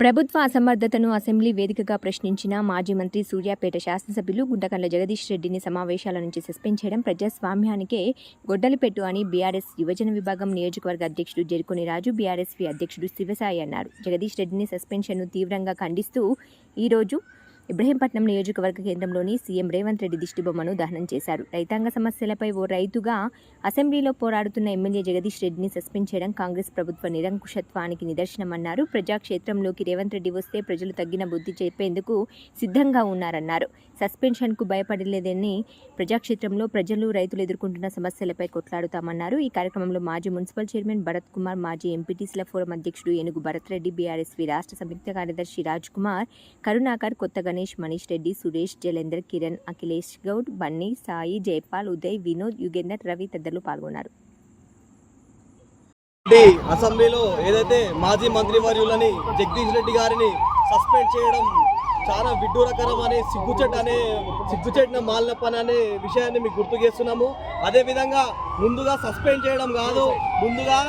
ప్రభుత్వ అసమర్థతను అసెంబ్లీ వేదికగా ప్రశ్నించిన మాజీ మంత్రి సూర్యాపేట శాసనసభ్యులు గుంటకల్ల జగదీష్ రెడ్డిని సమావేశాల నుంచి సస్పెండ్ చేయడం ప్రజాస్వామ్యానికే గొడ్డలిపెట్టు అని బీఆర్ఎస్ యువజన విభాగం నియోజకవర్గ అధ్యక్షుడు జరుకుని రాజు బీఆర్ఎస్వి అధ్యక్షుడు శివసాయి అన్నారు. జగదీష్ రెడ్డిని సస్పెన్షన్ను తీవ్రంగా ఖండిస్తూ ఈరోజు ఇబ్రహీంపట్నం నియోజకవర్గ కేంద్రంలోని సీఎం రేవంత్ రెడ్డి దిష్టిబొమ్మను దహనం చేశారు. రైతాంగ సమస్యలపై ఓ రైతుగా అసెంబ్లీలో పోరాడుతున్న ఎమ్మెల్యే జగదీష్ రెడ్డిని సస్పెండ్ చేయడం కాంగ్రెస్ ప్రభుత్వ నిరంకుశత్వానికి నిదర్శనమన్నారు. ప్రజాక్షేత్రంలోకి రేవంత్ రెడ్డి వస్తే ప్రజలు తగ్గిన బుద్ధి చెప్పేందుకు సిద్ధంగా ఉన్నారన్నారు. సస్పెన్షన్కు భయపడలేదని ప్రజాక్షేత్రంలో ప్రజలు రైతులు ఎదుర్కొంటున్న సమస్యలపై కొట్లాడుతామన్నారు. ఈ కార్యక్రమంలో మాజీ మున్సిపల్ చైర్మన్ భరత్ కుమార్ మాజీ ఎంపీటీసీల ఫోరం అధ్యక్షుడు ఏనుగు భరత్ రెడ్డి బీఆర్ఎస్వి రాష్ట్ర సంయుక్త కార్యదర్శి రాజ్ కుమార్ కరుణాకర్ కొత్త గణేష్ మనీష్ రెడ్డి సురేష్ జలేందర్ కిరణ్ అఖిలేష్ గౌడ్ బన్నీ సాయి జైపాల్ ఉదయ్ వినోద్ యుగేందర్ రవి తదితరులు పాల్గొన్నారు. అసెంబ్లీలో ఏదైతే మాజీ మంత్రివర్యులని జగదీష్ రెడ్డి గారిని సస్పెండ్ చేయడం చాలా విడ్డూరకరం అనే సిగ్గుచెట్ అనే సిగ్గుచెట్టిన మాలిన పని అనే విషయాన్ని మీకు గుర్తు చేస్తున్నాము. అదేవిధంగా ముందుగా సస్పెండ్ చేయడం కాదు ముందుగా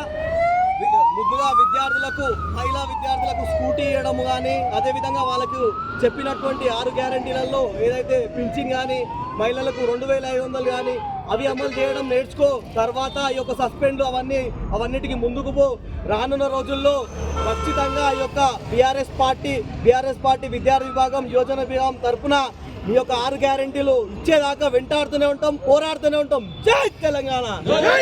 ముందుగా విద్యార్థులకు మహిళా విద్యార్థులకు స్కూటీ ఇవ్వడం కానీ అదేవిధంగా వాళ్ళకు చెప్పినటువంటి ఆరు గ్యారంటీలలో ఏదైతే పింఛన్ కానీ మహిళలకు రెండు వేల ఐదు వందలు కానీ అవి అమలు చేయడం నేర్చుకో తర్వాత ఈ యొక్క సస్పెండ్ అవన్నీ అవన్నిటికి ముందుకు పో. రానున్న రోజుల్లో ఖచ్చితంగా ఈ యొక్క బీఆర్ఎస్ పార్టీ బీఆర్ఎస్ పార్టీ విద్యార్థి విభాగం యోజన విభాగం తరపున మీ యొక్క ఆరు గ్యారంటీలు ఇచ్చేదాకా వెంటాడుతూనే ఉంటాం పోరాడుతూనే ఉంటాం. జై తెలంగాణ!